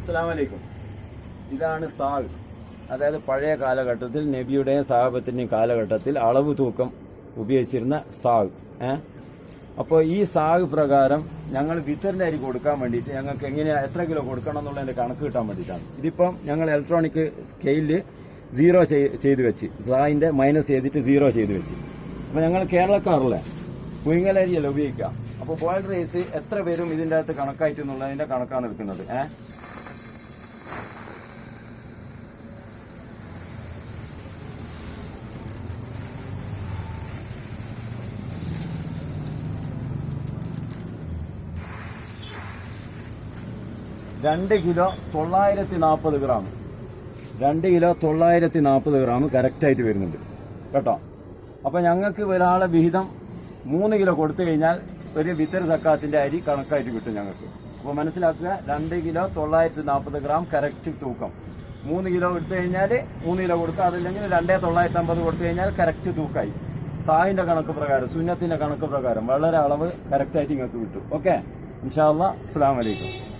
അസ്സലാമലൈക്കും. ഇതാണ് സാൾ അതായത് പഴയ കാലഘട്ടത്തിൽ നബിയുടെയും സാഹബത്തിന്റെയും കാലഘട്ടത്തിൽ അളവ് തൂക്കം ഉപയോഗിച്ചിരുന്ന സാഗ് ഏ? അപ്പോൾ ഈ സാഗ് പ്രകാരം ഞങ്ങൾ വിത്തറിന്റെ അരി കൊടുക്കാൻ വേണ്ടിയിട്ട് ഞങ്ങൾക്ക് എങ്ങനെയാണ് എത്ര കിലോ കൊടുക്കണം എന്നുള്ളതിന്റെ കണക്ക് കിട്ടാൻ വേണ്ടിയിട്ടാണ്. ഇതിപ്പം ഞങ്ങൾ ഇലക്ട്രോണിക് സ്കെയിലിൽ സീറോ ചെയ്ത് വെച്ച് സായിന്റെ മൈനസ് ചെയ്തിട്ട് സീറോ ചെയ്ത് വെച്ച്. അപ്പോൾ ഞങ്ങൾ കേരളക്കാരല്ലേ? പുയങ്ങലരിയല്ല ഉപയോഗിക്കുക. അപ്പോൾ ബോയിൽഡ് റൈസ് എത്ര പേരും ഇതിന്റെ അകത്ത് കണക്കായിട്ട് എന്നുള്ളതിന്റെ കണക്കാണ് എടുക്കുന്നത്. ഏഹ് രണ്ട് കിലോ തൊള്ളായിരത്തി നാൽപ്പത് ഗ്രാം. രണ്ട് കിലോ തൊള്ളായിരത്തി നാൽപ്പത് ഗ്രാം കറക്റ്റായിട്ട് വരുന്നുണ്ട്. കേട്ടോ? അപ്പോൾ ഞങ്ങൾക്ക് ഒരാളെ വിഹിതം മൂന്ന് കിലോ കൊടുത്തു കഴിഞ്ഞാൽ ഒരു വിത്തർ സക്കാത്തിന്റെ അരി കണക്കായിട്ട് കിട്ടും ഞങ്ങൾക്ക്. അപ്പോൾ മനസ്സിലാക്കുക രണ്ട് കിലോ തൊള്ളായിരത്തി നാൽപ്പത് ഗ്രാം കറക്റ്റ് തൂക്കം. മൂന്ന് കിലോ എടുത്തു കഴിഞ്ഞാൽ മൂന്ന് കിലോ കൊടുക്കുക. അതല്ലെങ്കിൽ രണ്ടേ തൊള്ളായിരത്തി അമ്പത് കൊടുത്തു കഴിഞ്ഞാൽ കറക്റ്റ് തൂക്കായി. സാഹിന്റെ കണക്ക് പ്രകാരം സുന്നത്തിന്റെ കണക്ക് പ്രകാരം വളരെ അളവ് കറക്റ്റായിട്ട് നിങ്ങൾക്ക് കിട്ടും. ഓക്കെ ഇൻഷാല്ല അസ്സാം വലൈക്കും